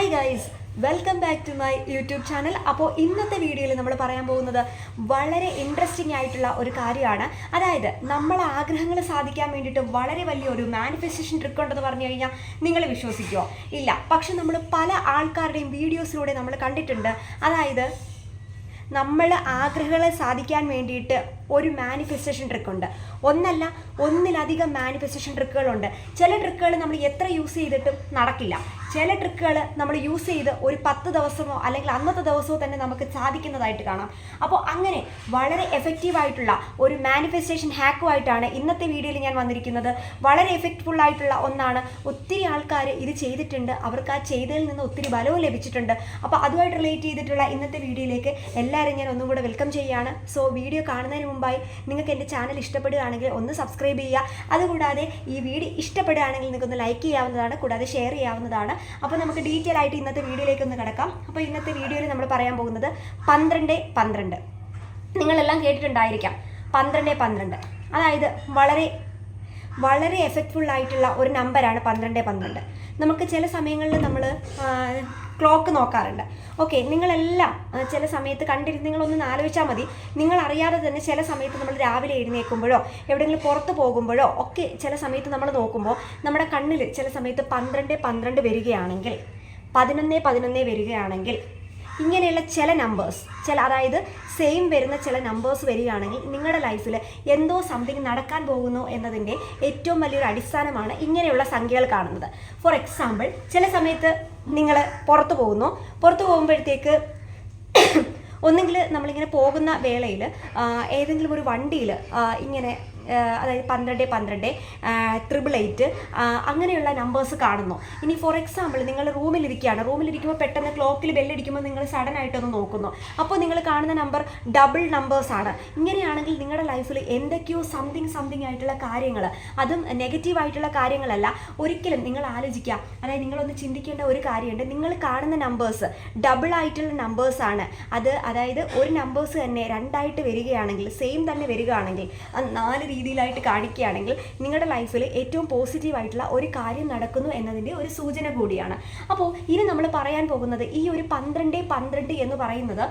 Hi guys welcome back to my YouTube channel അപ്പോൾ ഇന്നത്തെ വീഡിയോയിൽ നമ്മൾ പറയാൻ പോകുന്നത് വളരെ ഇൻട്രസ്റ്റിംഗ് ആയിട്ടുള്ള ഒരു കാര്യമാണ്. അതായത് നമ്മളെ ആഗ്രഹങ്ങൾ സാധിക്കാൻ വേണ്ടിയിട്ട് വളരെ വലിയൊരു മാനിഫെസ്റ്റേഷൻ ട്രിക്ക് ഉണ്ടെന്ന് പറഞ്ഞു കഴിഞ്ഞാൽ നിങ്ങൾ വിശ്വസിക്കുമോ ഇല്ല. പക്ഷെ നമ്മൾ പല ആൾക്കാരുടെയും വീഡിയോസിലൂടെ നമ്മൾ കണ്ടിട്ടുണ്ട്. അതായത് നമ്മൾ ആഗ്രഹങ്ങളെ സാധിക്കാൻ വേണ്ടിയിട്ട് ഒരു മാനിഫെസ്റ്റേഷൻ ട്രിക്കുണ്ട് ഒന്നല്ല ഒന്നിലധികം മാനിഫെസ്റ്റേഷൻ ട്രിക്കുകളുണ്ട് ചില ട്രിക്കുകൾ നമ്മൾ എത്ര യൂസ് ചെയ്തിട്ടും നടക്കില്ല. ചില ട്രിക്കുകൾ നമ്മൾ യൂസ് ചെയ്ത് ഒരു പത്ത് ദിവസമോ അല്ലെങ്കിൽ അന്നത്തെ ദിവസമോ തന്നെ നമുക്ക് സാധിക്കുന്നതായിട്ട് കാണാം. അപ്പോൾ അങ്ങനെ വളരെ എഫക്റ്റീവ് ആയിട്ടുള്ള ഒരു മാനിഫെസ്റ്റേഷൻ ഹാക്കുമായിട്ടാണ് ഇന്നത്തെ വീഡിയോയിൽ ഞാൻ വന്നിരിക്കുന്നത്. വളരെ എഫക്റ്റ്ഫുൾ ആയിട്ടുള്ള ഒന്നാണ് ഒത്തിരി ആൾക്കാർ ഇത് ചെയ്തിട്ടുണ്ട്. അവർക്ക് ആ ചെയ്തതിൽ നിന്ന് ഒത്തിരി ബലവും ലഭിച്ചിട്ടുണ്ട്. അപ്പോൾ അതുമായിട്ട് റിലേറ്റ് ചെയ്തിട്ടുള്ള ഇന്നത്തെ വീഡിയോയിലേക്ക് എല്ലാവരും ഞാൻ ഒന്നും കൂടെ വെൽക്കം ചെയ്യുകയാണ്. സോ വീഡിയോ കാണുന്നതിന് മുമ്പായി നിങ്ങൾക്ക് എന്റെ ചാനൽ ഇഷ്ടപ്പെടുകയാണെങ്കിൽ ഒന്ന് സബ്സ്ക്രൈബ് ചെയ്യുക. അതുകൂടാതെ ഈ വീഡിയോ ഇഷ്ടപ്പെടുകയാണെങ്കിൽ നിങ്ങൾക്കൊന്ന് ലൈക്ക് ചെയ്യാവുന്നതാണ്. കൂടാതെ ഷെയർ ചെയ്യാവുന്നതാണ്. അപ്പോൾ നമുക്ക് ഡീറ്റെയിൽ ആയിട്ട് ഇന്നത്തെ വീഡിയോയിലേക്ക് ഒന്ന് കിടക്കാം. അപ്പോൾ ഇന്നത്തെ വീഡിയോയിൽ നമ്മൾ പറയാൻ പോകുന്നത് പന്ത്രണ്ട് പന്ത്രണ്ട്. നിങ്ങളെല്ലാം കേട്ടിട്ടുണ്ടായിരിക്കാം. പന്ത്രണ്ട് പന്ത്രണ്ട്. അതായത് വളരെ വളരെ എഫക്റ്റ്ഫുൾ ആയിട്ടുള്ള ഒരു നമ്പറാണ് പന്ത്രണ്ട് പന്ത്രണ്ട്. നമുക്ക് ചില സമയങ്ങളിൽ നമ്മൾ ക്ലോക്ക് നോക്കാറുണ്ട്. ഓക്കെ നിങ്ങളെല്ലാം ചില സമയത്ത് കണ്ടിരുന്ന് നിങ്ങളൊന്ന് ആലോചിച്ചാൽ മതി. നിങ്ങൾ അറിയാതെ തന്നെ ചില സമയത്ത് നമ്മൾ രാവിലെ എഴുന്നേൽക്കുമ്പോഴോ എവിടെയെങ്കിലും പുറത്ത് പോകുമ്പോഴോ ഒക്കെ ചില സമയത്ത് നമ്മൾ നോക്കുമ്പോൾ നമ്മുടെ കണ്ണിൽ ചില സമയത്ത് പന്ത്രണ്ട് പന്ത്രണ്ട് വരികയാണെങ്കിൽ പതിനൊന്ന് പതിനൊന്ന് വരികയാണെങ്കിൽ ഇങ്ങനെയുള്ള ചില നമ്പേഴ്സ് ചില അതായത് സെയിം വരുന്ന ചില നമ്പേഴ്സ് വരികയാണെങ്കിൽ നിങ്ങളുടെ ലൈഫിൽ എന്തോ സംതിങ് നടക്കാൻ പോകുന്നു എന്നതിന്റെ ഏറ്റവും വലിയൊരു അടിസ്ഥാനമാണ് ഇങ്ങനെയുള്ള സംഖ്യകൾ കാണുന്നത്. ഫോർ എക്സാമ്പിൾ ചില സമയത്ത് നിങ്ങൾ പുറത്ത് പോകുന്നു. പുറത്ത് പോകുമ്പോഴത്തേക്ക് ഒന്നെങ്കിൽ നമ്മളിങ്ങനെ പോകുന്ന വേളയിൽ ഏതെങ്കിലും ഒരു വണ്ടിയിൽ ഇങ്ങനെ അതായത് പന്ത്രണ്ട് പന്ത്രണ്ട് ത്രിബിൾ എയ്റ്റ് അങ്ങനെയുള്ള നമ്പേഴ്സ് കാണുന്നു. ഇനി ഫോർ എക്സാമ്പിൾ നിങ്ങൾ റൂമിലിരിക്കുകയാണ്. റൂമിലിരിക്കുമ്പോൾ പെട്ടെന്ന് ക്ലോക്കിൽ ബെല്ലടിക്കുമ്പോൾ നിങ്ങൾ സഡൻ ആയിട്ടൊന്ന് നോക്കുന്നു. അപ്പോൾ നിങ്ങൾ കാണുന്ന നമ്പർ ഡബിൾ നമ്പേഴ്സ് ആണ്. ഇങ്ങനെയാണെങ്കിൽ നിങ്ങളുടെ ലൈഫിൽ എന്തൊക്കെയോ സംതിങ് സംതിങ് ആയിട്ടുള്ള കാര്യങ്ങൾ അതും നെഗറ്റീവ് ആയിട്ടുള്ള കാര്യങ്ങളല്ല. ഒരിക്കലും നിങ്ങൾ ആലോചിക്കുക. അതായത് നിങ്ങളൊന്ന് ചിന്തിക്കേണ്ട ഒരു കാര്യമുണ്ട്. നിങ്ങൾ കാണുന്ന നമ്പേഴ്സ് ഡബിൾ ആയിട്ടുള്ള നമ്പേഴ്സ് ആണ്. അത് അതായത് ഒരു നമ്പേഴ്സ് തന്നെ രണ്ടായിട്ട് വരികയാണെങ്കിൽ സെയിം തന്നെ വരികയാണെങ്കിൽ നാല് രീതിയിലായിട്ട് കാണിക്കുകയാണെങ്കിൽ നിങ്ങളുടെ ലൈഫിൽ ഏറ്റവും പോസിറ്റീവായിട്ടുള്ള ഒരു കാര്യം നടക്കുന്നു എന്നതിന്റെ ഒരു സൂചന കൂടിയാണ്. അപ്പോൾ ഇനി നമ്മൾ പറയാൻ പോകുന്നത് ഈ ഒരു പന്ത്രണ്ട് പന്ത്രണ്ട് എന്ന് പറയുന്നത്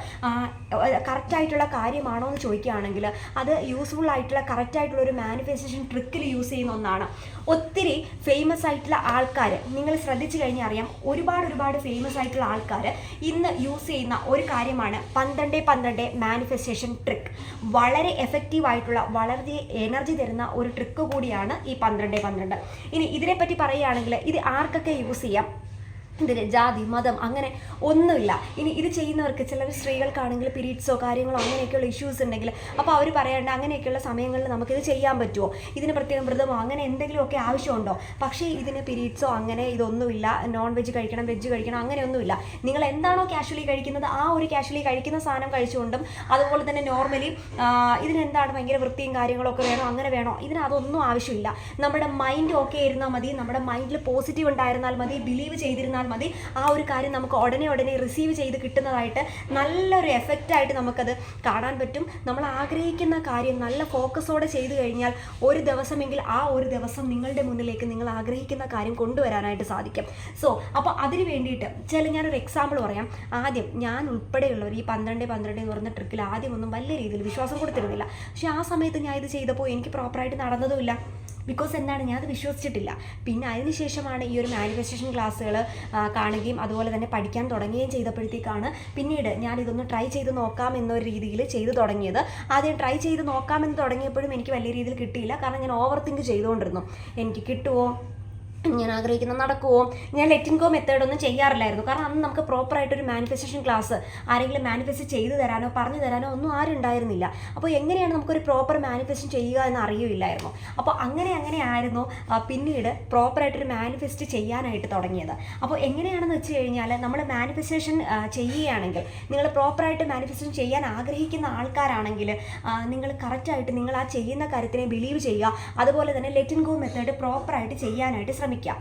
കറക്റ്റായിട്ടുള്ള കാര്യമാണോ എന്ന് ചോദിക്കുകയാണെങ്കിൽ അത് യൂസ്ഫുൾ ആയിട്ടുള്ള കറക്റ്റായിട്ടുള്ള ഒരു മാനിഫെസ്റ്റേഷൻ ട്രിക്കിൽ യൂസ് ചെയ്യുന്ന ഒന്നാണ്. ഒത്തിരി ഫേമസ് ആയിട്ടുള്ള ആൾക്കാർ നിങ്ങൾ ശ്രദ്ധിച്ചു കഴിഞ്ഞാൽ അറിയാം ഒരുപാട് ഒരുപാട് ഫേമസ് ആയിട്ടുള്ള ആൾക്കാർ ഇന്ന് യൂസ് ചെയ്യുന്ന ഒരു കാര്യമാണ് പന്ത്രണ്ട് പന്ത്രണ്ട് മാനിഫെസ്റ്റേഷൻ ട്രിക്ക് വളരെ എഫക്റ്റീവ് ആയിട്ടുള്ള വളരെ എനർജി തരുന്ന ഒരു ട്രിക്ക് കൂടിയാണ് ഈ പന്ത്രണ്ട് പന്ത്രണ്ട്. ഇനി ഇതിനെപ്പറ്റി പറയുകയാണെങ്കിൽ ഇത് ആർക്കൊക്കെ യൂസ് ചെയ്യാം? ഇതിന് ജാതി മതം അങ്ങനെ ഒന്നുമില്ല. ഇനി ഇത് ചെയ്യുന്നവർക്ക് ചിലർ സ്ത്രീകൾക്കാണെങ്കിൽ പീരീഡ്സോ കാര്യങ്ങളോ അങ്ങനെയൊക്കെയുള്ള ഇഷ്യൂസ് ഉണ്ടെങ്കിൽ അപ്പോൾ അവർ പറയാണ്ട് അങ്ങനെയൊക്കെയുള്ള സമയങ്ങളിൽ നമുക്കിത് ചെയ്യാൻ പറ്റുമോ? ഇതിന് പ്രത്യേകം വ്രതമോ അങ്ങനെ എന്തെങ്കിലുമൊക്കെ ആവശ്യമുണ്ടോ? പക്ഷേ ഇതിന് പീരീഡ്സോ അങ്ങനെ ഇതൊന്നുമില്ല. നോൺ വെജ് കഴിക്കണം വെജ് കഴിക്കണം അങ്ങനെയൊന്നുമില്ല. നിങ്ങൾ എന്താണോ കാഷ്വലി കഴിക്കുന്നത് ആ ഒരു കാഷ്വലി കഴിക്കുന്ന സാധനം കഴിച്ചുകൊണ്ടും അതുപോലെ തന്നെ നോർമലി ഇതിനെന്താണ് ഭയങ്കര വൃത്തിയും കാര്യങ്ങളൊക്കെ വേണോ അങ്ങനെ വേണോ ഇതിന് അതൊന്നും ആവശ്യമില്ല. നമ്മുടെ മൈൻഡ് ഓക്കെ ഇരുന്നാൽ മതി. നമ്മുടെ മൈൻഡിൽ പോസിറ്റീവ് ഉണ്ടായിരുന്നാൽ മതി. ബിലീവ് ചെയ്തിരുന്നാൽ മതി. ആ ഒരു കാര്യം നമുക്ക് ഉടനെ ഉടനെ റിസീവ് ചെയ്ത് കിട്ടുന്നതായിട്ട് നല്ലൊരു എഫക്റ്റായിട്ട് നമുക്കത് കാണാൻ പറ്റും. നമ്മൾ ആഗ്രഹിക്കുന്ന കാര്യം നല്ല ഫോക്കസോടെ ചെയ്തു കഴിഞ്ഞാൽ ഒരു ദിവസമെങ്കിൽ ആ ഒരു ദിവസം നിങ്ങളുടെ മുന്നിലേക്ക് നിങ്ങൾ ആഗ്രഹിക്കുന്ന കാര്യം കൊണ്ടുവരാനായിട്ട് സാധിക്കും. സോ അപ്പോൾ അതിന് വേണ്ടിയിട്ട് ചില ഞാനൊരു എക്സാമ്പിൾ പറയാം. ആദ്യം ഞാൻ ഉൾപ്പെടെയുള്ളവർ ഈ പന്ത്രണ്ട് പന്ത്രണ്ട് എന്ന് പറഞ്ഞ ട്രിക്കിൽ ആദ്യം ഒന്നും വലിയ രീതിയിൽ വിശ്വാസം കൊടുത്തിരുന്നില്ല. പക്ഷേ ആ സമയത്ത് ഞാൻ ഇത് ചെയ്തപ്പോൾ എനിക്ക് പ്രോപ്പറായിട്ട് നടന്നതുമില്ല. ബിക്കോസ് എന്താണ്? ഞാൻ അത് വിശ്വസിച്ചിട്ടില്ല. പിന്നെ അതിനുശേഷമാണ് ഈ ഒരു മാനിഫെസ്റ്റേഷൻ ക്ലാസ്സുകൾ കാണുകയും അതുപോലെ തന്നെ പഠിക്കാൻ തുടങ്ങുകയും ചെയ്തപ്പോഴത്തേക്കാണ് പിന്നീട് ഞാൻ ഇതൊന്ന് ട്രൈ ചെയ്ത് നോക്കാം എന്നൊരു രീതിയിൽ ചെയ്തു തുടങ്ങിയത്. ആദ്യം ട്രൈ ചെയ്ത് നോക്കാമെന്ന് തുടങ്ങിയപ്പോഴും എനിക്ക് വലിയ രീതിയിൽ കിട്ടിയില്ല. കാരണം ഞാൻ ഓവർ തിങ്ക് ചെയ്തുകൊണ്ടിരുന്നു. എനിക്ക് കിട്ടുമോ ഞാൻ ആഗ്രഹിക്കുന്ന നടക്കുമോ ഞാൻ ലെറ്റിൻ ഗോ മെത്തേഡ് ഒന്നും ചെയ്യാറില്ലായിരുന്നു. കാരണം അന്ന് നമുക്ക് പ്രോപ്പറായിട്ടൊരു മാനിഫെസ്റ്റേഷൻ ക്ലാസ് ആരെങ്കിലും മാനിഫെസ്റ്റ് ചെയ്തു തരാനോ പറഞ്ഞു തരാനോ ഒന്നും ആരും ഉണ്ടായിരുന്നില്ല. അപ്പോൾ എങ്ങനെയാണ് നമുക്കൊരു പ്രോപ്പർ മാനിഫെസ്റ്റേഷൻ ചെയ്യുക എന്ന് അറിയില്ലായിരുന്നു അപ്പോൾ അങ്ങനെ അങ്ങനെ ആയിരുന്നു പിന്നീട് പ്രോപ്പറായിട്ടൊരു മാനിഫെസ്റ്റ് ചെയ്യാനായിട്ട് തുടങ്ങിയത്. അപ്പോൾ എങ്ങനെയാണെന്ന് വെച്ച് കഴിഞ്ഞാൽ നമ്മൾ മാനിഫെസ്റ്റേഷൻ ചെയ്യുകയാണെങ്കിൽ നിങ്ങൾ പ്രോപ്പറായിട്ട് മാനിഫെസ്റ്റേഷൻ ചെയ്യാൻ ആഗ്രഹിക്കുന്ന ആൾക്കാരാണെങ്കിൽ നിങ്ങൾ കറക്റ്റായിട്ട് നിങ്ങൾ ആ ചെയ്യുന്ന കാര്യത്തിനെ ബിലീവ് ചെയ്യുക. അതുപോലെ തന്നെ ലെറ്റിൻ ഗോ മെത്തേഡ് പ്രോപ്പറായിട്ട് ചെയ്യാനായിട്ട് ശ്രമിക്കുക. ശ്രമിക്കാം.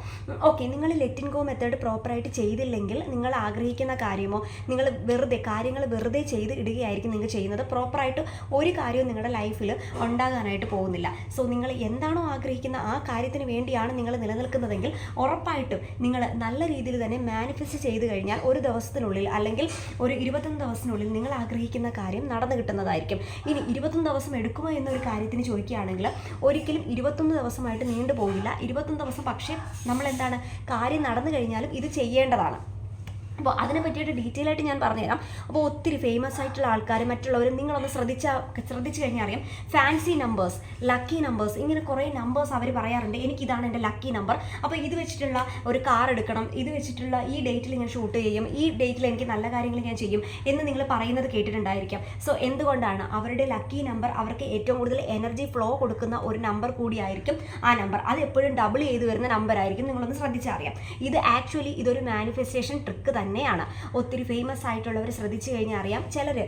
ഓക്കെ നിങ്ങൾ ലെറ്റിൻ ഗോ മെത്തേഡ് പ്രോപ്പറായിട്ട് ചെയ്തില്ലെങ്കിൽ നിങ്ങൾ ആഗ്രഹിക്കുന്ന കാര്യമോ നിങ്ങൾ വെറുതെ കാര്യങ്ങൾ വെറുതെ ചെയ്ത് ഇടുകയായിരിക്കും നിങ്ങൾ ചെയ്യുന്നത്. പ്രോപ്പറായിട്ട് ഒരു കാര്യവും നിങ്ങളുടെ ലൈഫിൽ ഉണ്ടാകാനായിട്ട് പോകുന്നില്ല. സോ നിങ്ങൾ എന്താണോ ആഗ്രഹിക്കുന്ന ആ കാര്യത്തിന് വേണ്ടിയാണ് നിങ്ങൾ നിലനിൽക്കുന്നതെങ്കിൽ ഉറപ്പായിട്ടും നിങ്ങൾ നല്ല രീതിയിൽ തന്നെ മാനിഫെസ്റ്റ് ചെയ്ത് കഴിഞ്ഞാൽ ഒരു ദിവസത്തിനുള്ളിൽ അല്ലെങ്കിൽ ഒരു ഇരുപത്തൊന്ന് ദിവസത്തിനുള്ളിൽ നിങ്ങൾ ആഗ്രഹിക്കുന്ന കാര്യം നടന്നു കിട്ടുന്നതായിരിക്കും. ഇനി ഇരുപത്തൊന്ന് ദിവസം എടുക്കുമോ എന്നൊരു കാര്യത്തിന് ചോദിക്കുകയാണെങ്കിൽ ഒരിക്കലും ഇരുപത്തൊന്ന് ദിവസമായിട്ട് നീണ്ടു പോകില്ല ഇരുപത്തൊന്ന് ദിവസം പക്ഷേ നമ്മൾ എന്താണ് കാര്യം നടന്നു കഴിഞ്ഞാലും ഇത് ചെയ്യേണ്ടതാണ്. അപ്പോൾ അതിനെ പറ്റിയിട്ട് ഡീറ്റെയിൽ ആയിട്ട് ഞാൻ പറഞ്ഞുതരാം. അപ്പോൾ ഒത്തിരി ഫേമസ് ആയിട്ടുള്ള ആൾക്കാർ മറ്റുള്ളവരും നിങ്ങളൊന്ന് ശ്രദ്ധിച്ച ശ്രദ്ധിച്ചു കഴിഞ്ഞാൽ അറിയാം. ഫാൻസി നമ്പേഴ്സ് ലക്കി നമ്പേഴ്സ് ഇങ്ങനെ കുറേ നമ്പേഴ്സ് അവർ പറയാറുണ്ട്. എനിക്കിതാണ് എന്റെ ലക്കി നമ്പർ അപ്പോൾ ഇത് വെച്ചിട്ടുള്ള ഒരു കാർ എടുക്കണം ഇത് വെച്ചിട്ടുള്ള ഈ ഡേറ്റിൽ ഞാൻ ഷൂട്ട് ചെയ്യും ഈ ഡേറ്റിൽ എനിക്ക് നല്ല കാര്യങ്ങൾ ഞാൻ ചെയ്യും എന്ന് നിങ്ങൾ പറയുന്നത് കേട്ടിട്ടുണ്ടായിരിക്കാം. സോ എന്തുകൊണ്ടാണ് അവരുടെ ലക്കി നമ്പർ അവർക്ക് ഏറ്റവും കൂടുതൽ എനർജി ഫ്ലോ കൊടുക്കുന്ന ഒരു നമ്പർ കൂടിയായിരിക്കും ആ നമ്പർ അത് എപ്പോഴും ഡബിൾ ചെയ്ത് വരുന്ന നമ്പർ ആയിരിക്കും. നിങ്ങളൊന്ന് ശ്രദ്ധിച്ചറിയാം ഇത് ആക്ച്വലി ഇതൊരു മാനിഫെസ്റ്റേഷൻ ട്രിക്ക് തന്നെയാണ്. ഒത്തിരി ഫേമസ് ആയിട്ടുള്ളവർ ശ്രദ്ധിച്ചു കഴിഞ്ഞാൽ അറിയാം ചിലർ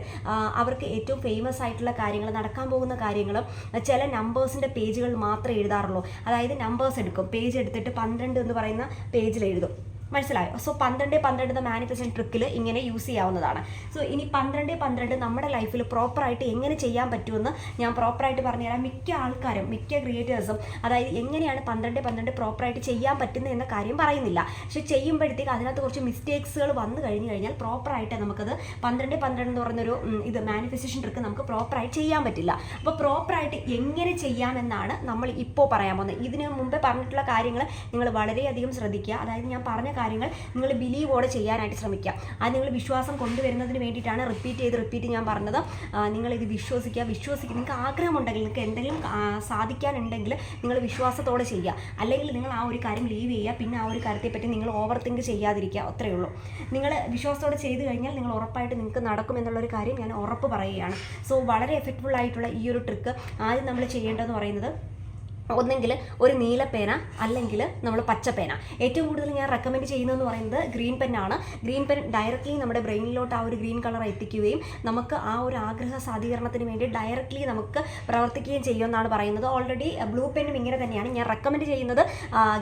അവർക്ക് ഏറ്റവും ഫേമസ് ആയിട്ടുള്ള കാര്യങ്ങൾ നടക്കാൻ പോകുന്ന കാര്യങ്ങളും ചില നമ്പേഴ്സിന്റെ പേജുകൾ മാത്രമേ എഴുതാറുള്ളൂ. അതായത് നമ്പേഴ്സ് എടുക്കും. പേജ് എടുത്തിട്ട് പന്ത്രണ്ട് എന്ന് പറയുന്ന പേജിൽ എഴുതും. മനസ്സിലായോ? സോ പന്ത്രണ്ട് പന്ത്രണ്ട് എന്ന മാനിഫെസ്റ്റേഷൻ ട്രിക്കിൽ ഇങ്ങനെ യൂസ് ചെയ്യാവുന്നതാണ്. സോ ഇനി പന്ത്രണ്ട് പന്ത്രണ്ട് നമ്മുടെ ലൈഫിൽ പ്രോപ്പറായിട്ട് എങ്ങനെ ചെയ്യാൻ പറ്റുമെന്ന് ഞാൻ പ്രോപ്പറായിട്ട് പറഞ്ഞുതരാം. മിക്ക ആൾക്കാരും മിക്ക ക്രിയേറ്റേഴ്സും അതായത് എങ്ങനെയാണ് പന്ത്രണ്ട് പന്ത്രണ്ട് പ്രോപ്പറായിട്ട് ചെയ്യാൻ പറ്റുന്നത് എന്ന കാര്യം പറയുന്നില്ല. പക്ഷെ ചെയ്യുമ്പോഴത്തേക്ക് അതിനകത്ത് കുറച്ച് മിസ്റ്റേക്സുകൾ വന്നു കഴിഞ്ഞു കഴിഞ്ഞാൽ പ്രോപ്പറായിട്ട് നമുക്കത് പന്ത്രണ്ട് പന്ത്രണ്ട് എന്ന് ഉം, ഇത് മാനിഫെസ്റ്റേഷൻ ട്രിക്ക് നമുക്ക് പ്രോപ്പറായിട്ട് ചെയ്യാൻ പറ്റില്ല. അപ്പോൾ പ്രോപ്പറായിട്ട് എങ്ങനെ ചെയ്യാമെന്നാണ് നമ്മൾ ഇപ്പോൾ പറയാൻ പോകുന്നത്. ഇതിന് മുമ്പേ പറഞ്ഞിട്ടുള്ള കാര്യങ്ങൾ നിങ്ങൾ വളരെയധികം ശ്രദ്ധിക്കുക. അതായത് ഞാൻ പറഞ്ഞ കാര്യങ്ങൾ നിങ്ങൾ ബിലീവോടെ ചെയ്യാനായിട്ട് ശ്രമിക്കുക. അത് നിങ്ങൾ വിശ്വാസം കൊണ്ടുവരുന്നതിന് വേണ്ടിയിട്ടാണ് റിപ്പീറ്റ് ചെയ്ത് റിപ്പീറ്റ് ഞാൻ പറഞ്ഞത്. നിങ്ങളിത് വിശ്വസിക്കുക. വിശ്വസിക്കുക. നിങ്ങൾക്ക് ആഗ്രഹമുണ്ടെങ്കിൽ നിങ്ങൾക്ക് എന്തെങ്കിലും സാധിക്കാനുണ്ടെങ്കിൽ നിങ്ങൾ വിശ്വാസത്തോടെ ചെയ്യുക. അല്ലെങ്കിൽ നിങ്ങൾ ആ ഒരു കാര്യം ലീവ് ചെയ്യുക. പിന്നെ ആ ഒരു കാര്യത്തെപ്പറ്റി നിങ്ങൾ ഓവർ തിങ്ക് ചെയ്യാതിരിക്കുക. അത്രയേ ഉള്ളൂ. നിങ്ങൾ വിശ്വാസത്തോടെ ചെയ്തു കഴിഞ്ഞാൽ നിങ്ങൾ ഉറപ്പായിട്ട് നിങ്ങൾക്ക് നടക്കും എന്നുള്ളൊരു കാര്യം ഞാൻ ഉറപ്പ് പറയുകയാണ്. സോ വളരെ എഫക്റ്റ്ഫുൾ ആയിട്ടുള്ള ഈ ഒരു ട്രിക്ക് ആദ്യം നമ്മൾ ചെയ്യേണ്ടതെന്ന് പറയുന്നത് ഒന്നെങ്കിൽ ഒരു നീല പേന അല്ലെങ്കിൽ നമ്മൾ പച്ച പേന. ഏറ്റവും കൂടുതൽ ഞാൻ റെക്കമെൻഡ് ചെയ്യുന്നതെന്ന് പറയുന്നത് ഗ്രീൻ പെന്നാണ് ഗ്രീൻ പെൻ ഡയറക്റ്റ്ലി നമ്മുടെ ബ്രെയിനിലോട്ട് ആ ഒരു ഗ്രീൻ കളർ എത്തിക്കുകയും നമുക്ക് ആ ഒരു ആഗ്രഹ സാധീകരണത്തിന് വേണ്ടി ഡയറക്റ്റ്ലി നമുക്ക് പ്രവർത്തിക്കുകയും ചെയ്യുമെന്നാണ് പറയുന്നത്. ഓൾറെഡി ബ്ലൂ പെന്നും ഇങ്ങനെ തന്നെയാണ്. ഞാൻ റെക്കമെൻഡ് ചെയ്യുന്നത്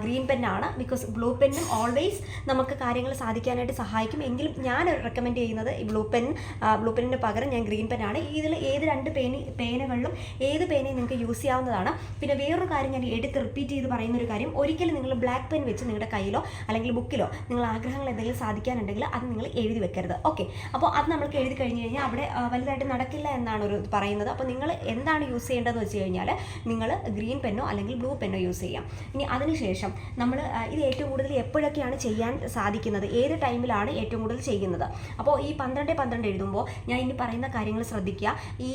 ഗ്രീൻ പെന്നാണ് ബിക്കോസ് ബ്ലൂ പെന്നും ഓൾവേസ് നമുക്ക് കാര്യങ്ങൾ സാധിക്കാനായിട്ട് സഹായിക്കും. എങ്കിലും ഞാൻ റെക്കമെൻഡ് ചെയ്യുന്നത് ഈ ബ്ലൂ പെൻ ബ്ലൂ പെന്നിന് പകരം ഞാൻ ഗ്രീൻ പെന്നാണ് ഇതിൽ ഏത് രണ്ട് പേന പേനകളിലും ഏത് പേനയും നിങ്ങൾക്ക് യൂസ് ചെയ്യാവുന്നതാണ്. പിന്നെ വേറൊരു കാര്യം ഞാൻ എടുത്ത് റിപ്പീറ്റ് ചെയ്ത് പറയുന്ന ഒരു കാര്യം ഒരിക്കലും നിങ്ങൾ ബ്ലാക്ക് പെൻ വെച്ച് നിങ്ങളുടെ കയ്യിലോ അല്ലെങ്കിൽ ബുക്കിലോ നിങ്ങൾ ആഗ്രഹങ്ങൾ എന്തെങ്കിലും സാധിക്കാനുണ്ടെങ്കിൽ അത് നിങ്ങൾ എഴുതി വെക്കരുത്. ഓക്കെ അപ്പോൾ അത് നമ്മൾക്ക് എഴുതി കഴിഞ്ഞ് കഴിഞ്ഞാൽ അവിടെ വലുതായിട്ട് നടക്കില്ല എന്നാണ് ഒരു പറയുന്നത്. അപ്പോൾ നിങ്ങൾ എന്താണ് യൂസ് ചെയ്യേണ്ടതെന്ന് വെച്ച് കഴിഞ്ഞാൽ നിങ്ങൾ ഗ്രീൻ പെന്നോ അല്ലെങ്കിൽ ബ്ലൂ പെന്നോ യൂസ് ചെയ്യാം. ഇനി അതിനുശേഷം നമ്മൾ ഇത് ഏറ്റവും കൂടുതൽ എപ്പോഴൊക്കെയാണ് ചെയ്യാൻ സാധിക്കുന്നത്? ഏത് ടൈമിലാണ് ഏറ്റവും കൂടുതൽ ചെയ്യുന്നത്? അപ്പോൾ ഈ പന്ത്രണ്ട് പന്ത്രണ്ട് എഴുതുമ്പോൾ ഞാൻ ഇനി പറയുന്ന കാര്യങ്ങൾ ശ്രദ്ധിക്കുക. ഈ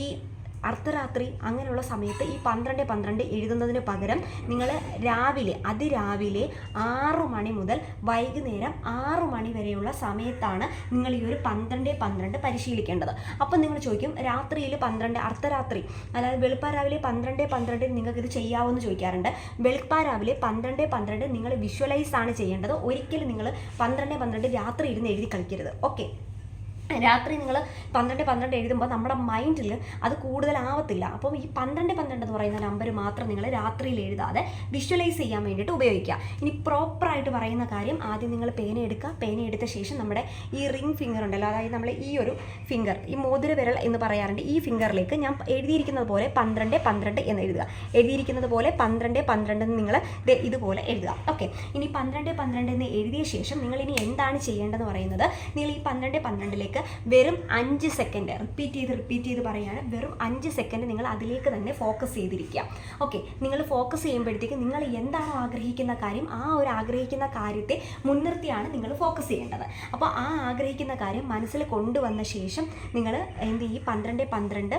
അർദ്ധരാത്രി അങ്ങനെയുള്ള സമയത്ത് ഈ പന്ത്രണ്ട് പന്ത്രണ്ട് എഴുതുന്നതിന് പകരം നിങ്ങൾ രാവിലെ അതിരാവിലെ ആറു മണി മുതൽ വൈകുന്നേരം ആറു മണി വരെയുള്ള സമയത്താണ് നിങ്ങൾ ഈ ഒരു പന്ത്രണ്ട് പന്ത്രണ്ട് പരിശീലിക്കേണ്ടത്. അപ്പം നിങ്ങൾ ചോദിക്കും രാത്രിയിൽ പന്ത്രണ്ട് അർദ്ധരാത്രി അതായത് വെളുപ്പാരാവിലെ പന്ത്രണ്ട് പന്ത്രണ്ട് നിങ്ങൾക്ക് ഇത് ചെയ്യാമെന്ന് ചോദിക്കാറുണ്ട്. വെളുപ്പാരാവിലെ പന്ത്രണ്ട് പന്ത്രണ്ട് നിങ്ങൾ വിഷ്വലൈസ് ആണ് ചെയ്യേണ്ടത്. ഒരിക്കലും നിങ്ങൾ പന്ത്രണ്ട് പന്ത്രണ്ട് രാത്രി ഇരുന്ന് എഴുതി കളിക്കരുത്. ഓക്കെ രാത്രി നിങ്ങൾ പന്ത്രണ്ട് പന്ത്രണ്ട് എഴുതുമ്പോൾ നമ്മുടെ മൈൻഡിൽ അത് കൂടുതലാവത്തില്ല. അപ്പോൾ ഈ പന്ത്രണ്ട് പന്ത്രണ്ട് എന്ന് പറയുന്ന നമ്പർ മാത്രം നിങ്ങൾ രാത്രിയിൽ എഴുതാതെ വിഷ്വലൈസ് ചെയ്യാൻ വേണ്ടിയിട്ട് ഉപയോഗിക്കുക. ഇനി പ്രോപ്പറായിട്ട് പറയുന്ന കാര്യം ആദ്യം നിങ്ങൾ പേന എടുക്കുക. പേന എടുത്ത ശേഷം നമ്മുടെ ഈ റിംഗ് ഫിംഗർ ഉണ്ടല്ലോ അതായത് നമ്മൾ ഈ ഒരു ഫിംഗർ ഈ മോതിര വിരൽ എന്ന് പറയാറുണ്ട്. ഈ ഫിംഗറിലേക്ക് ഞാൻ എഴുതിയിരിക്കുന്നത് പോലെ പന്ത്രണ്ട് പന്ത്രണ്ട് എന്ന് എഴുതുക. എഴുതിയിരിക്കുന്നത് പോലെ പന്ത്രണ്ട് പന്ത്രണ്ട് എന്ന് നിങ്ങൾ ഇതുപോലെ എഴുതുക. ഓക്കെ ഇനി പന്ത്രണ്ട് പന്ത്രണ്ട് എന്ന് എഴുതിയ ശേഷം നിങ്ങൾ ഇനി എന്താണ് ചെയ്യേണ്ടതെന്ന് പറയുന്നത്? നിങ്ങൾ ഈ പന്ത്രണ്ട് പന്ത്രണ്ടിലേക്ക് വെറും അഞ്ച് സെക്കൻഡ് റിപ്പീറ്റ് ചെയ്ത് റിപ്പീറ്റ് ചെയ്ത് പറയുകയാണ്. വെറും അഞ്ച് സെക്കൻഡ് നിങ്ങൾ അതിലേക്ക് തന്നെ ഫോക്കസ് ചെയ്തിരിക്കുക. ഓക്കെ നിങ്ങൾ ഫോക്കസ് ചെയ്യുമ്പോഴത്തേക്ക് നിങ്ങൾ എന്താണോ ആഗ്രഹിക്കുന്ന കാര്യം ആ ഒരു ആഗ്രഹിക്കുന്ന കാര്യത്തെ മുൻനിർത്തിയാണ് നിങ്ങൾ ഫോക്കസ് ചെയ്യേണ്ടത്. അപ്പോൾ ആ ആഗ്രഹിക്കുന്ന കാര്യം മനസ്സിൽ കൊണ്ടുവന്ന ശേഷം നിങ്ങൾ എന്ത് ഈ പന്ത്രണ്ട് പന്ത്രണ്ട്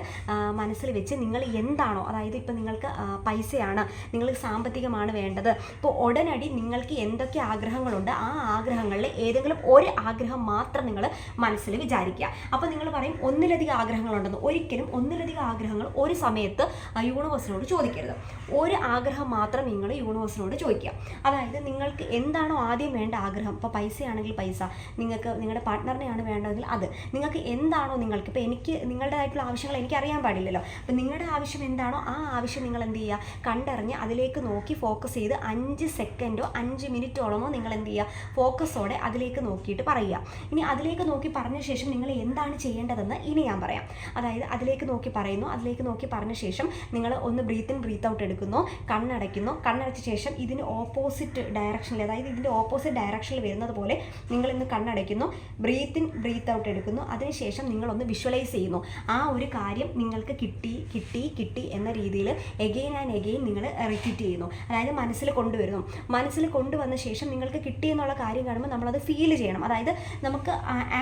മനസ്സിൽ വെച്ച് നിങ്ങൾ എന്താണോ അതായത് ഇപ്പോൾ നിങ്ങൾക്ക് പൈസയാണ് നിങ്ങൾ സാമ്പത്തികമാണ് വേണ്ടത്. ഇപ്പോൾ ഉടനടി നിങ്ങൾക്ക് എന്തൊക്കെ ആഗ്രഹങ്ങളുണ്ട് ആ ആഗ്രഹങ്ങളിൽ ഏതെങ്കിലും ഒരു ആഗ്രഹം മാത്രം നിങ്ങൾ മനസ്സിൽ വിചാരിക്കുക. അപ്പോൾ നിങ്ങൾ പറയും ഒന്നിലധികം ആഗ്രഹങ്ങളുണ്ടെന്ന്. ഒരിക്കലും ഒന്നിലധികം ആഗ്രഹങ്ങൾ ഒരു സമയത്ത് യൂണിവേഴ്സിനോട് ചോദിക്കരുത്. ഒരു ആഗ്രഹം മാത്രം നിങ്ങൾ യൂണിവേഴ്സിനോട് ചോദിക്കുക. അതായത് നിങ്ങൾക്ക് എന്താണോ ആദ്യം വേണ്ട ആഗ്രഹം ഇപ്പോൾ പൈസയാണെങ്കിൽ പൈസ നിങ്ങൾക്ക് നിങ്ങളുടെ പാർട്ട്ണറിനെയാണ് വേണ്ടതെങ്കിൽ അത്. നിങ്ങൾക്ക് എന്താണോ നിങ്ങൾക്ക് ഇപ്പോൾ എനിക്ക് നിങ്ങളുടേതായിട്ടുള്ള ആവശ്യങ്ങൾ എനിക്ക് അറിയാൻ പാടില്ലല്ലോ. അപ്പോൾ നിങ്ങളുടെ ആവശ്യം എന്താണോ ആ ആവശ്യം നിങ്ങൾ എന്ത് ചെയ്യുക? കണ്ടറിഞ്ഞ് അതിലേക്ക് നോക്കി ഫോക്കസ് ചെയ്ത് അഞ്ച് സെക്കൻഡോ അഞ്ച് മിനിറ്റോളമോ നിങ്ങൾ എന്ത് ചെയ്യുക? ഫോക്കസോടെ അതിലേക്ക് നോക്കിയിട്ട് പറയുക. ഇനി അതിലേക്ക് നോക്കി പറഞ്ഞ ശേഷം നിങ്ങൾ എന്താണ് ചെയ്യേണ്ടതെന്ന് ഇനി ഞാൻ പറയാം. അതായത് അതിലേക്ക് നോക്കി പറയുന്നു. അതിലേക്ക് നോക്കി പറഞ്ഞ ശേഷം നിങ്ങൾ ഒന്ന് ബ്രീത്ത് ഇൻ ബ്രീത്ത് ഔട്ട് എടുക്കുന്നു. കണ്ണടയ്ക്കുന്നു. കണ്ണടച്ച ശേഷം ഇതിന് ഓപ്പോസിറ്റ് ഡയറക്ഷനിൽ അതായത് ഇതിന്റെ ഓപ്പോസിറ്റ് ഡയറക്ഷനിൽ വരുന്നത് പോലെ നിങ്ങൾ ഇന്ന് കണ്ണടയ്ക്കുന്നു. ബ്രീത്ത് ഇൻ ബ്രീത്ത് ഔട്ട് എടുക്കുന്നു. അതിനുശേഷം നിങ്ങളൊന്ന് വിഷ്വലൈസ് ചെയ്യുന്നു. ആ ഒരു കാര്യം നിങ്ങൾക്ക് കിട്ടി കിട്ടി കിട്ടി എന്ന രീതിയിൽ എഗെയിൻ ആൻഡ് എഗെയിൻ നിങ്ങൾ റിപ്പീറ്റ് ചെയ്യുന്നു. അതായത് മനസ്സിൽ കൊണ്ടുവരുന്നു. മനസ്സിൽ കൊണ്ടുവന്ന ശേഷം നിങ്ങൾക്ക് കിട്ടി എന്നുള്ള കാര്യം കാണുമ്പോൾ നമ്മളത് ഫീൽ ചെയ്യണം. അതായത് നമുക്ക്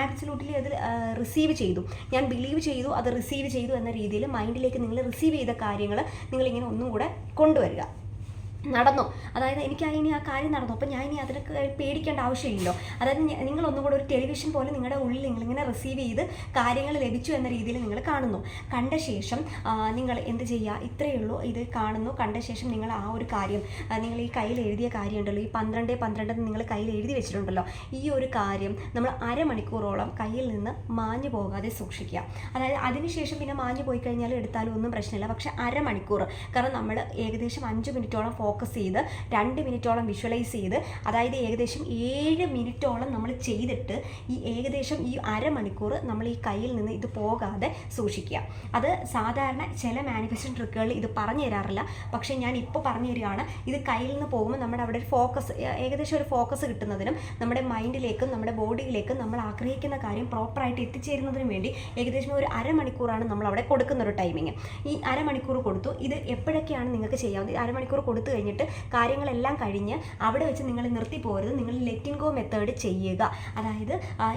ആബ്സലൂട്ട്ലി അത് റിസീവ് ചെയ്തു. ഞാൻ ബിലീവ് ചെയ്തു അത് റിസീവ് ചെയ്തു എന്ന രീതിയിൽ മൈൻഡിലേക്ക് നിങ്ങൾ റിസീവ് ചെയ്ത കാര്യങ്ങൾ നിങ്ങളിങ്ങനെ ഒന്നും കൂടെ കൊണ്ടുവരിക. നടന്നു. അതായത് എനിക്ക് ഇനി ആ കാര്യം നടന്നു. അപ്പം ഞാൻ ഇനി അതിനൊക്കെ പേടിക്കേണ്ട ആവശ്യമില്ലല്ലോ. അതായത് നിങ്ങൾ ഒന്നും കൂടെ ഒരു ടെലിവിഷൻ പോലെ നിങ്ങളുടെ ഉള്ളിൽ നിങ്ങളിങ്ങനെ റിസീവ് ചെയ്ത് കാര്യങ്ങൾ ലഭിച്ചു എന്ന രീതിയിൽ നിങ്ങൾ കാണുന്നു. കണ്ട ശേഷം നിങ്ങൾ എന്ത് ചെയ്യുക ഇത്രയേ ഉള്ളൂ. ഇത് കാണുന്നു. കണ്ട ശേഷം നിങ്ങൾ ആ ഒരു കാര്യം നിങ്ങൾ ഈ കയ്യിൽ എഴുതിയ കാര്യം ഉണ്ടല്ലോ. ഈ പന്ത്രണ്ട് പന്ത്രണ്ട് നിങ്ങൾ കയ്യിൽ എഴുതി വെച്ചിട്ടുണ്ടല്ലോ. ഈ ഒരു കാര്യം നമ്മൾ അരമണിക്കൂറോളം കയ്യിൽ നിന്ന് മാഞ്ഞു പോകാതെ സൂക്ഷിക്കുക. അതായത് അതിനുശേഷം പിന്നെ മാഞ്ഞു പോയി കഴിഞ്ഞാൽ എടുത്താലും ഒന്നും പ്രശ്നമില്ല. പക്ഷേ അരമണിക്കൂർ. കാരണം നമ്മൾ ഏകദേശം അഞ്ച് മിനിറ്റോളം ഫോക്കസ് ചെയ്ത് രണ്ട് മിനിറ്റോളം വിഷ്വലൈസ് ചെയ്ത് അതായത് ഏകദേശം ഏഴ് മിനിറ്റോളം നമ്മൾ ചെയ്തിട്ട് ഈ ഏകദേശം ഈ അരമണിക്കൂർ നമ്മൾ ഈ കയ്യിൽ നിന്ന് ഇത് പോകാതെ സൂക്ഷിക്കുക. അത് സാധാരണ ചില മാനിഫെസ്റ്റേഷൻ ട്രിക്കുകളിൽ ഇത് പറഞ്ഞു തരാറില്ല. പക്ഷേ ഞാൻ ഇപ്പോൾ പറഞ്ഞു തരികയാണ് ഇത് കയ്യിൽ നിന്ന് പോകുമ്പോൾ നമ്മുടെ അവിടെ ഒരു ഫോക്കസ് ഏകദേശം ഒരു ഫോക്കസ് കിട്ടുന്നതിനും നമ്മുടെ മൈൻഡിലേക്കും നമ്മുടെ ബോഡിയിലേക്കും നമ്മൾ ആഗ്രഹിക്കുന്ന കാര്യം പ്രോപ്പറായിട്ട് എത്തിച്ചേരുന്നതിനും വേണ്ടി ഏകദേശം ഒരു അരമണിക്കൂറാണ് നമ്മൾ അവിടെ കൊടുക്കുന്ന ഒരു ടൈമിങ് ഈ അരമണിക്കൂർ കൊടുത്തു. ഇത് എപ്പോഴൊക്കെയാണ് നിങ്ങൾക്ക് ചെയ്യാവുന്നത്? അരമണിക്കൂർ കൊടുത്തു കഴിഞ്ഞിട്ട് കാര്യങ്ങളെല്ലാം കഴിഞ്ഞ് അവിടെ വെച്ച് നിങ്ങൾ നിർത്തി പോരുത് നിങ്ങൾ ലെറ്റിൻ ഗോ മെത്തേഡ് ചെയ്യുക. അതായത്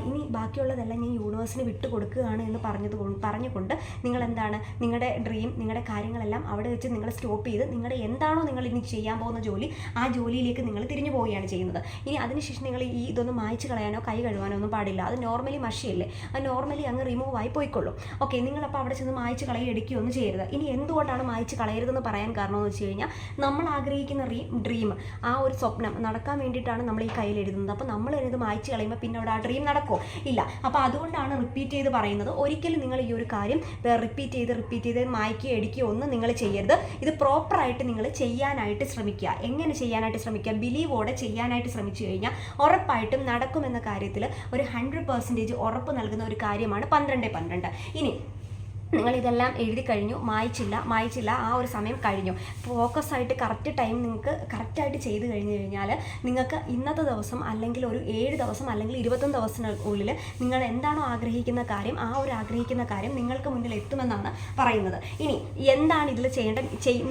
ഇനി ബാക്കിയുള്ളതെല്ലാം ഞാൻ യൂണിവേഴ്സിന് വിട്ടു കൊടുക്കുകയാണ് എന്ന് പറഞ്ഞത് കൊണ്ട് പറഞ്ഞുകൊണ്ട് നിങ്ങൾ എന്താണ് നിങ്ങളുടെ ഡ്രീം നിങ്ങളുടെ കാര്യങ്ങളെല്ലാം അവിടെ വെച്ച് നിങ്ങൾ സ്റ്റോപ്പ് ചെയ്ത് നിങ്ങളുടെ എന്താണോ നിങ്ങൾ ഇനി ചെയ്യാൻ പോകുന്ന ജോലി ആ ജോലിയിലേക്ക് നിങ്ങൾ തിരിഞ്ഞു പോവുകയാണ് ചെയ്യുന്നത്. ഇനി അതിനുശേഷം നിങ്ങൾ ഈ ഇതൊന്നും മായ്ച്ച് കളയാനോ കൈ കഴുകാനോ ഒന്നും പാടില്ല. അത് നോർമലി മഷിയല്ലേ? അത് നോർമലി അങ്ങ് റിമൂവ് ആയി പോയിക്കൊള്ളും. ഓക്കെ നിങ്ങളപ്പോൾ അവിടെ ചെന്ന് മായ്ച്ച് കളയി എടുക്കുകയൊന്നും ചെയ്യരുത്. ഇനി എന്തുകൊണ്ടാണ് മായ്ച്ച് കളയരുതെന്ന് പറയാൻ കാരണമെന്ന് വെച്ച് കഴിഞ്ഞാൽ നമ്മൾ ആഗ്രഹിക്കുന്ന റീ ഡ്രീം ആ ഒരു സ്വപ്നം നടക്കാൻ വേണ്ടിയിട്ടാണ് നമ്മൾ ഈ കയ്യിൽ എഴുതുന്നത്. അപ്പോൾ നമ്മൾ ഇത് മായ്ച്ചു കളയുമ്പോൾ പിന്നെ അവിടെ ആ ഡ്രീം നടക്കുമോ ഇല്ല. അപ്പോൾ അതുകൊണ്ടാണ് റിപ്പീറ്റ് ചെയ്ത് പറയുന്നത്. ഒരിക്കലും നിങ്ങൾ ഈ ഒരു കാര്യം റിപ്പീറ്റ് ചെയ്ത് റിപ്പീറ്റ് ചെയ്ത് മായ്ക്കുകയോ എടുക്കുകയോ ഒന്നും നിങ്ങൾ ചെയ്യരുത്. ഇത് പ്രോപ്പറായിട്ട് നിങ്ങൾ ചെയ്യാനായിട്ട് ശ്രമിക്കുക. എങ്ങനെ ചെയ്യാനായിട്ട് ശ്രമിക്കുക? ബിലീവോടെ ചെയ്യാനായിട്ട് ശ്രമിച്ചു കഴിഞ്ഞാൽ ഉറപ്പായിട്ടും നടക്കുമെന്ന കാര്യത്തിൽ ഒരു ഹൺഡ്രഡ് പെർസെന്റേജ് ഉറപ്പ് നൽകുന്ന ഒരു കാര്യമാണ് പന്ത്രണ്ട് പന്ത്രണ്ട്. ഇനി നിങ്ങൾ ഇതെല്ലാം എഴുതി കഴിഞ്ഞു. മായിച്ചില്ല മായിച്ചില്ല. ആ ഒരു സമയം കഴിഞ്ഞു. ഫോക്കസ് ആയിട്ട് കറക്റ്റ് ടൈം നിങ്ങൾക്ക് കറക്റ്റായിട്ട് ചെയ്ത് കഴിഞ്ഞു കഴിഞ്ഞാൽ നിങ്ങൾക്ക് ഇന്നത്തെ ദിവസം അല്ലെങ്കിൽ ഒരു ഏഴ് ദിവസം അല്ലെങ്കിൽ ഇരുപത്തൊന്ന് ദിവസത്തിനുള്ളിൽ നിങ്ങൾ എന്താണോ ആഗ്രഹിക്കുന്ന കാര്യം ആ ഒരു ആഗ്രഹിക്കുന്ന കാര്യം നിങ്ങൾക്ക് മുന്നിൽ എത്തുമെന്നാണ് പറയുന്നത്. ഇനി എന്താണ് ഇതിൽ ചെയ്യേണ്ട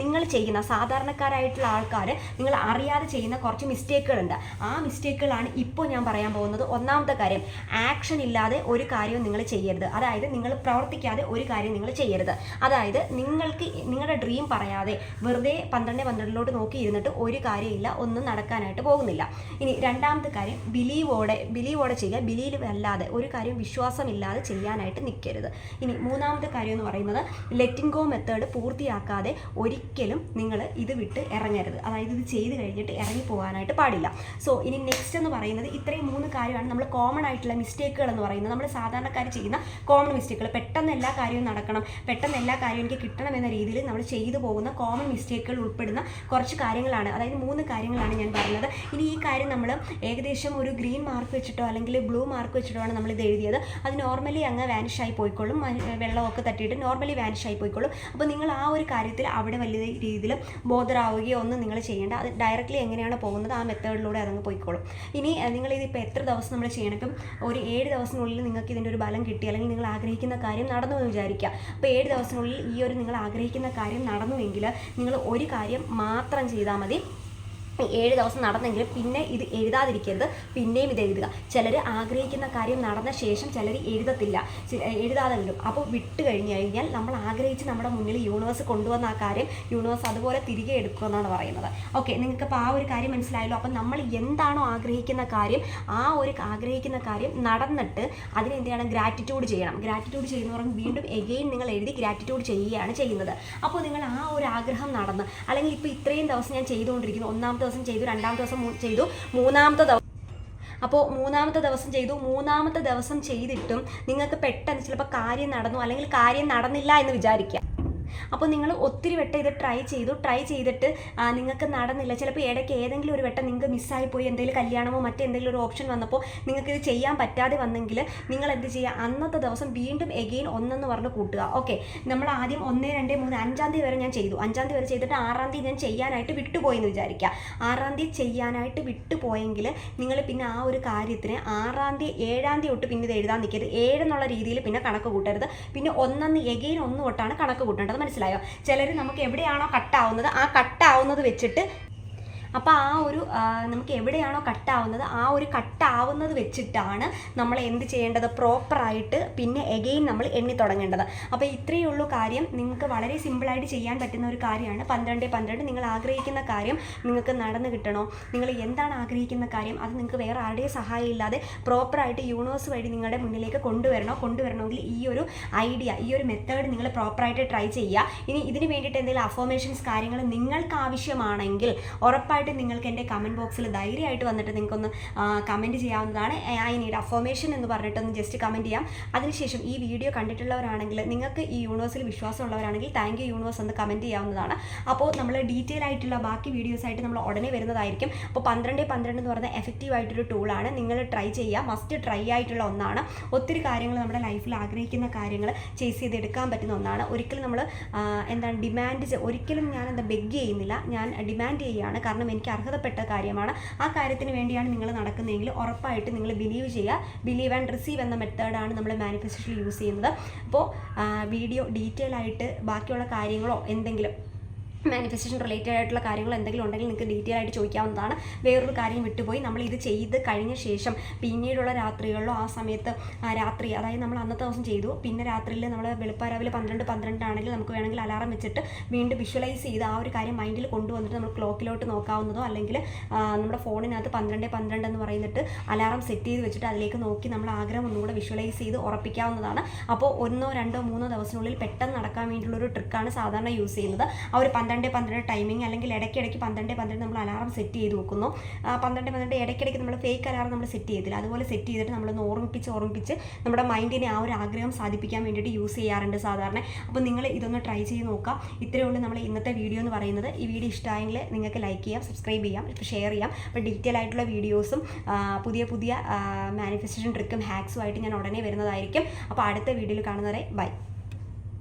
നിങ്ങൾ ചെയ്യുന്ന സാധാരണക്കാരായിട്ടുള്ള ആൾക്കാർ നിങ്ങൾ അറിയാതെ ചെയ്യുന്ന കുറച്ച് മിസ്റ്റേക്കുകളുണ്ട്. ആ മിസ്റ്റേക്കുകളാണ് ഇപ്പോൾ ഞാൻ പറയാൻ പോകുന്നത്. ഒന്നാമത്തെ കാര്യം ആക്ഷൻ ഇല്ലാതെ ഒരു കാര്യവും നിങ്ങൾ ചെയ്യരുത്. അതായത് നിങ്ങൾ പ്രവർത്തിക്കാതെ ഒരു കാര്യം നിങ്ങൾ ചെയ്യരുത്. അതായത് നിങ്ങൾക്ക് നിങ്ങളുടെ ഡ്രീം പറയാതെ വെറുതെ പന്ത്രണ്ട് പന്ത്രണ്ടിലോട്ട് നോക്കി ഇരുന്നിട്ട് ഒരു കാര്യമില്ല ഒന്നും നടക്കാനായിട്ട് പോകുന്നില്ല. ഇനി രണ്ടാമത്തെ കാര്യം ബിലീവോടെ ബിലീവോടെ ചെയ്യുക. ബിലീവ് അല്ലാതെ ഒരു കാര്യം വിശ്വാസമില്ലാതെ ചെയ്യാനായിട്ട് നിൽക്കരുത്. ഇനി മൂന്നാമത്തെ കാര്യം എന്ന് പറയുന്നത് ലെറ്റിൻ ഗോ മെത്തേഡ് പൂർത്തിയാക്കാതെ ഒരിക്കലും നിങ്ങൾ ഇത് വിട്ട് ഇറങ്ങരുത്. അതായത് ഇത് ചെയ്ത് കഴിഞ്ഞിട്ട് ഇറങ്ങി പോകാനായിട്ട് പാടില്ല. സോ ഇനി നെക്സ്റ്റ് എന്ന് പറയുന്നത് ഇത്രയും മൂന്ന് കാര്യമാണ് നമ്മൾ കോമൺ ആയിട്ടുള്ള മിസ്റ്റേക്കുകൾ എന്ന് പറയുന്നത്. നമ്മൾ സാധാരണക്കാർ ചെയ്യുന്ന കോമൺ മിസ്റ്റേക്കുകൾ പെട്ടെന്ന് എല്ലാ കാര്യവും നടക്കണം. പെട്ടെന്ന് എല്ലാ കാര്യവും എനിക്ക് കിട്ടണം എന്ന രീതിയിൽ നമ്മൾ ചെയ്തു പോകുന്ന കോമൺ മിസ്റ്റേക്കുകൾ ഉൾപ്പെടുന്ന കുറച്ച് കാര്യങ്ങളാണ്. അതായത് മൂന്ന് കാര്യങ്ങളാണ് ഞാൻ പറഞ്ഞത്. ഇനി ഈ കാര്യം നമ്മൾ ഏകദേശം ഒരു ഗ്രീൻ മാർക്ക് വെച്ചിട്ടോ അല്ലെങ്കിൽ ബ്ലൂ മാർക്ക് വെച്ചിട്ടോ ആണ് നമ്മൾ ഇത് എഴുതിയത്. അത് നോർമലി അങ്ങ് വാനിഷ് ആയി പോയിക്കോളും. വെള്ളമൊക്കെ തട്ടിയിട്ട് നോർമലി വാനിഷ് ആയി പോയിക്കോളും. അപ്പോൾ നിങ്ങൾ ആ ഒരു കാര്യത്തിൽ അവിടെ വലിയ രീതിയിൽ ബോധറാവുകയോ ഒന്നും നിങ്ങൾ ചെയ്യേണ്ട. അത് ഡയറക്റ്റ്ലി എങ്ങനെയാണ് പോകുന്നത്? ആ മെത്തേഡിലൂടെ അതങ്ങ് പോയിക്കോളും. ഇനി നിങ്ങൾ ഇതിപ്പോൾ എത്ര ദിവസം നമ്മൾ ചെയ്യണം? ഇപ്പം ഒരു ഏഴ് ദിവസത്തിനുള്ളിൽ നിങ്ങൾക്ക് ഇതിന്റെ ഒരു ബലം കിട്ടി അല്ലെങ്കിൽ നിങ്ങൾ ആഗ്രഹിക്കുന്ന കാര്യം നടന്നു എന്ന് വിചാരിക്കുക അപ്പോൾ ഏഴ് ദിവസത്തിനുള്ളിൽ ഈ ഒരു നിങ്ങൾ ആഗ്രഹിക്കുന്ന കാര്യം നടന്നുവെങ്കിൽ നിങ്ങൾ ഒരു കാര്യം മാത്രം ചെയ്താൽ മതി. ഏഴ് ദിവസം നടന്നെങ്കിൽ പിന്നെ ഇത് എഴുതാതിരിക്കരുത്. പിന്നെയും ഇത് എഴുതുക. ചിലർ ആഗ്രഹിക്കുന്ന കാര്യം നടന്ന ശേഷം ചിലർ എഴുതത്തില്ല. എഴുതാതെ വിടും അപ്പോൾ വിട്ട് കഴിഞ്ഞ് കഴിഞ്ഞാൽ നമ്മൾ ആഗ്രഹിച്ച് നമ്മുടെ മുന്നിൽ യൂണിവേഴ്സ് കൊണ്ടുവന്ന ആ കാര്യം യൂണിവേഴ്സ് അതുപോലെ തിരികെ എടുക്കുമെന്നാണ് പറയുന്നത്. ഓക്കെ നിങ്ങൾക്ക് അപ്പോൾ ആ ഒരു കാര്യം മനസ്സിലായല്ലോ. അപ്പം നമ്മൾ എന്താണോ ആഗ്രഹിക്കുന്ന കാര്യം ആ ഒരു ആഗ്രഹിക്കുന്ന കാര്യം നടന്നിട്ട് അതിന് എന്ത് ചെയ്യണം. ഗ്രാറ്റിറ്റ്യൂഡ് ചെയ്യണം ഗ്രാറ്റിറ്റ്യൂഡ് ചെയ്യുന്ന പറഞ്ഞ് വീണ്ടും എഗെയിൻ നിങ്ങൾ എഴുതി ഗ്രാറ്റിറ്റ്യൂഡ് ചെയ്യുകയാണ് ചെയ്യുന്നത്. അപ്പോൾ നിങ്ങൾ ആ ഒരു ആഗ്രഹം നടന്ന് അല്ലെങ്കിൽ ഇപ്പോൾ ഇത്രയും ദിവസം ഞാൻ ചെയ്തുകൊണ്ടിരിക്കുന്നു ഒന്നാമത്തെ ദിവസം ചെയ്തു രണ്ടാമത്തെ ദിവസം ചെയ്തു മൂന്നാമത്തെ ദിവസം അപ്പോൾ മൂന്നാമത്തെ ദിവസം ചെയ്തു മൂന്നാമത്തെ ദിവസം ചെയ്തിട്ടും നിങ്ങൾക്ക് പെട്ടെന്ന് ചിലപ്പോൾ കാര്യം നടന്നു അല്ലെങ്കിൽ കാര്യം നടന്നില്ല എന്ന് വിചാരിക്കുക. അപ്പോൾ നിങ്ങൾ ഒത്തിരി വട്ടം ഇത് ട്രൈ ചെയ്തു. ട്രൈ ചെയ്തിട്ട് നിങ്ങൾക്ക് നടന്നില്ല. ചിലപ്പോൾ ഇടയ്ക്ക് ഏതെങ്കിലും ഒരു വട്ടം നിങ്ങൾക്ക് മിസ്സായി പോയി എന്തെങ്കിലും കല്യാണമോ മറ്റെന്തെങ്കിലും ഒരു ഓപ്ഷൻ വന്നപ്പോൾ നിങ്ങൾക്ക് ഇത് ചെയ്യാൻ പറ്റാതെ വന്നെങ്കിൽ നിങ്ങൾ എന്ത് ചെയ്യുക? അന്നത്തെ ദിവസം വീണ്ടും എഗെയിൻ ഒന്നെന്ന് പറഞ്ഞ് കൂട്ടുക. ഓക്കെ നമ്മൾ ആദ്യം ഒന്ന് രണ്ട് മൂന്ന് അഞ്ചാം തീയതി വരെ ഞാൻ ചെയ്തു. അഞ്ചാം തീയതി വരെ ചെയ്തിട്ട് ആറാം തീയതി ഞാൻ ചെയ്യാനായിട്ട് വിട്ടുപോയി എന്ന് വിചാരിക്കുക. ആറാം തീയതി ചെയ്യാനായിട്ട് വിട്ടുപോയെങ്കിൽ നിങ്ങൾ പിന്നെ ആ ഒരു കാര്യത്തിന് ആറാം തീയതി ഏഴാം തീയതി തൊട്ട് പിന്നെ ഇത് എഴുതാൻ നിൽക്കരുത്. ഏഴെന്നുള്ള രീതിയിൽ പിന്നെ കണക്ക് കൂട്ടരുത്. പിന്നെ ഒന്നെന്ന് എഗെയിൻ ഒന്ന് തൊട്ടാണ് കണക്ക് കൂട്ടേണ്ടത്. മനസ്സിലായോ? ചിലർ നമുക്ക് എവിടെയാണോ കട്ടാവുന്നത് ആ കട്ടാവുന്നത് വെച്ചിട്ട് അപ്പോൾ ആ ഒരു നമുക്ക് എവിടെയാണോ കട്ടാവുന്നത് ആ ഒരു കട്ടാവുന്നത് വെച്ചിട്ടാണ് നമ്മൾ എന്ത് ചെയ്യേണ്ടത്? പ്രോപ്പറായിട്ട് പിന്നെ എഗെയിൻ നമ്മൾ എണ്ണി തുടങ്ങേണ്ടത്. അപ്പോൾ ഇത്രയേ ഉള്ളൂ കാര്യം. നിങ്ങൾക്ക് വളരെ സിമ്പിളായിട്ട് ചെയ്യാൻ പറ്റുന്ന ഒരു കാര്യമാണ്. പന്ത്രണ്ട് പന്ത്രണ്ട് നിങ്ങൾ ആഗ്രഹിക്കുന്ന കാര്യം നിങ്ങൾക്ക് നടന്നു കിട്ടണോ? നിങ്ങൾ എന്താണ് ആഗ്രഹിക്കുന്ന കാര്യം? അത് നിങ്ങൾക്ക് വേറെ ആരുടെയും സഹായം ഇല്ലാതെ പ്രോപ്പറായിട്ട് യൂണിവേഴ്സ് വഴി നിങ്ങളുടെ മുന്നിലേക്ക് കൊണ്ടുവരണോ? കൊണ്ടുവരണമെങ്കിൽ ഈ ഒരു ഐഡിയ ഈ ഒരു മെത്തേഡ് നിങ്ങൾ പ്രോപ്പറായിട്ട് ട്രൈ ചെയ്യുക. ഇനി ഇതിന് വേണ്ടിയിട്ട് എന്തെങ്കിലും അഫോമേഷൻസ് കാര്യങ്ങൾ നിങ്ങൾക്ക് ആവശ്യമാണെങ്കിൽ ഉറപ്പായിട്ടും നിങ്ങൾക്ക് എന്റെ കമന്റ് ബോക്സിൽ ധൈര്യമായിട്ട് വന്നിട്ട് നിങ്ങൾക്കൊന്ന് കമന്റ് ചെയ്യാവുന്നതാണ്. ഐ നീഡ് അഫോമേഷൻ എന്ന് പറഞ്ഞിട്ടൊന്ന് ജസ്റ്റ് കമന്റ് ചെയ്യാം. അതിനുശേഷം ഈ വീഡിയോ കണ്ടിട്ടുള്ളവരാണെങ്കിൽ നിങ്ങൾക്ക് ഈ യൂണിവേഴ്സിൽ വിശ്വാസമുള്ളവരാണെങ്കിൽ താങ്ക് യു യൂണിവേഴ്സ് എന്ന് കമന്റ് ചെയ്യാവുന്നതാണ്. അപ്പോൾ നമ്മൾ ഡീറ്റെയിൽ ആയിട്ടുള്ള ബാക്കി വീഡിയോസ് ആയിട്ട് നമ്മൾ ഉടനെ വരുന്നതായിരിക്കും. അപ്പോൾ പന്ത്രണ്ട് പന്ത്രണ്ട് എന്ന് പറയുന്ന എഫക്റ്റീവ് ആയിട്ടൊരു ടൂളാണ് നിങ്ങൾ ട്രൈ ചെയ്യുക. മസ്റ്റ് ട്രൈ ആയിട്ടുള്ള ഒന്നാണ്. ഒത്തിരി കാര്യങ്ങൾ നമ്മുടെ ലൈഫിൽ ആഗ്രഹിക്കുന്ന കാര്യങ്ങൾ ചേസ് ചെയ്തെടുക്കാൻ പറ്റുന്ന ഒന്നാണ്. ഒരിക്കലും നമ്മൾ എന്താണ് ഡിമാൻഡ് ഒരിക്കലും ഞാൻ എന്താ ബെഗ് ചെയ്യുന്നില്ല. ഞാൻ ഡിമാൻഡ് ചെയ്യുകയാണ്. കാരണം എനിക്ക് അർഹതപ്പെട്ട കാര്യമാണ്. ആ കാര്യത്തിന് വേണ്ടിയാണ് നിങ്ങൾ നടക്കുന്നതെങ്കിൽ ഉറപ്പായിട്ട് നിങ്ങൾ ബിലീവ് ചെയ്യുക. ബിലീവ് ആൻഡ് റിസീവ് എന്ന മെത്തേഡാണ് നമ്മൾ മാനിഫെസ്റ്റേഷനിൽ യൂസ് ചെയ്യുന്നത്. അപ്പോൾ വീഡിയോ ഡീറ്റെയിൽ ആയിട്ട് ബാക്കിയുള്ള കാര്യങ്ങളോ എന്തെങ്കിലും മാനിഫെസ്റ്റേഷൻ റിലേറ്റഡ് ആയിട്ടുള്ള കാര്യങ്ങൾ എന്തെങ്കിലും ഉണ്ടെങ്കിൽ നിങ്ങൾക്ക് ഡീറ്റെയിൽ ആയിട്ട് ചോദിക്കാവുന്നതാണ്. വേറൊരു കാര്യം വിട്ടുപോയി. നമ്മൾ ഇത് ചെയ്ത് കഴിഞ്ഞ ശേഷം പിന്നീടുള്ള രാത്രികളിലോ ആ സമയത്ത് രാത്രി അതായത് നമ്മൾ അന്നത്തെ ദിവസം ചെയ്തു. പിന്നെ രാത്രിയിൽ നമ്മൾ വെളുപ്പാരാവിലെ പന്ത്രണ്ട് പന്ത്രണ്ടാണെങ്കിൽ നമുക്ക് വേണമെങ്കിൽ അലാറം വെച്ചിട്ട് വീണ്ടും വിഷ്വലൈസ് ചെയ്ത് ആ ഒരു കാര്യം മൈൻഡിൽ കൊണ്ടുവന്നിട്ട് നമ്മൾ ക്ലോക്കിലോട്ട് നോക്കാവുന്നതോ അല്ലെങ്കിൽ നമ്മുടെ ഫോണിനകത്ത് പന്ത്രണ്ട് പന്ത്രണ്ട് എന്ന് പറയുന്നിട്ട് അലാറം സെറ്റ് ചെയ്ത് വെച്ചിട്ട് അതിലേക്ക് നോക്കി നമ്മൾ ആഗ്രഹം ഒന്നുകൂടെ വിഷ്വലൈസ് ചെയ്ത് ഉറപ്പിക്കാവുന്നതാണ്. അപ്പോൾ ഒന്നോ രണ്ടോ മൂന്നോ ദിവസത്തിനുള്ളിൽ പെട്ടെന്ന് നടക്കാൻ വേണ്ടിയുള്ള ഒരു ട്രിക്കാണ് സാധാരണ യൂസ് ചെയ്യുന്നത്. ആ ഒരു പന്ത്രണ്ട് പന്ത്രണ്ട് പന്ത്രണ്ട് ടൈമിംഗ് അല്ലെങ്കിൽ ഇടയ്ക്കിടയ്ക്ക് പന്ത്രണ്ട് പന്ത്രണ്ട് നമ്മൾ അലാറം സെറ്റ് ചെയ്ത് വെക്കുന്നു. പന്ത്രണ്ട് പന്ത്രണ്ട് ഇടയ്ക്കിടയ്ക്ക് നമ്മൾ ഫേക്ക് അലാറം നമ്മൾ സെറ്റ് ചെയ്തില്ല അതുപോലെ സെറ്റ് ചെയ്തിട്ട് നമ്മളൊന്ന് ഓർമ്മിപ്പിച്ച് ഓർമ്മിപ്പിച്ച് നമ്മുടെ മൈൻഡിനെ ആ ഒരു ആഗ്രഹം സാധിപ്പിക്കാൻ വേണ്ടിയിട്ട് യൂസ് ചെയ്യാറുണ്ട് സാധാരണ. അപ്പോൾ നിങ്ങൾ ഇതൊന്ന് ട്രൈ ചെയ്ത് നോക്കാം ഇത്രയേ ഉള്ളൂ നമ്മൾ ഇന്നത്തെ വീഡിയോ എന്ന് പറയുന്നത്. ഈ വീഡിയോ ഇഷ്ടമായെങ്കിൽ നിങ്ങൾക്ക് ലൈക്ക് ചെയ്യാം സബ്സ്ക്രൈബ് ചെയ്യാം ഷെയർ ചെയ്യാം. അപ്പോൾ ഡീറ്റെയിൽ ആയിട്ടുള്ള വീഡിയോസും പുതിയ പുതിയ മാനിഫെസ്റ്റേഷൻ ട്രിക്കും ഹാക്സും ആയിട്ട് ഞാൻ ഉടനെ വരുന്നതായിരിക്കും. അപ്പോൾ അടുത്ത വീഡിയോയിൽ കാണുന്നവരെ ബൈ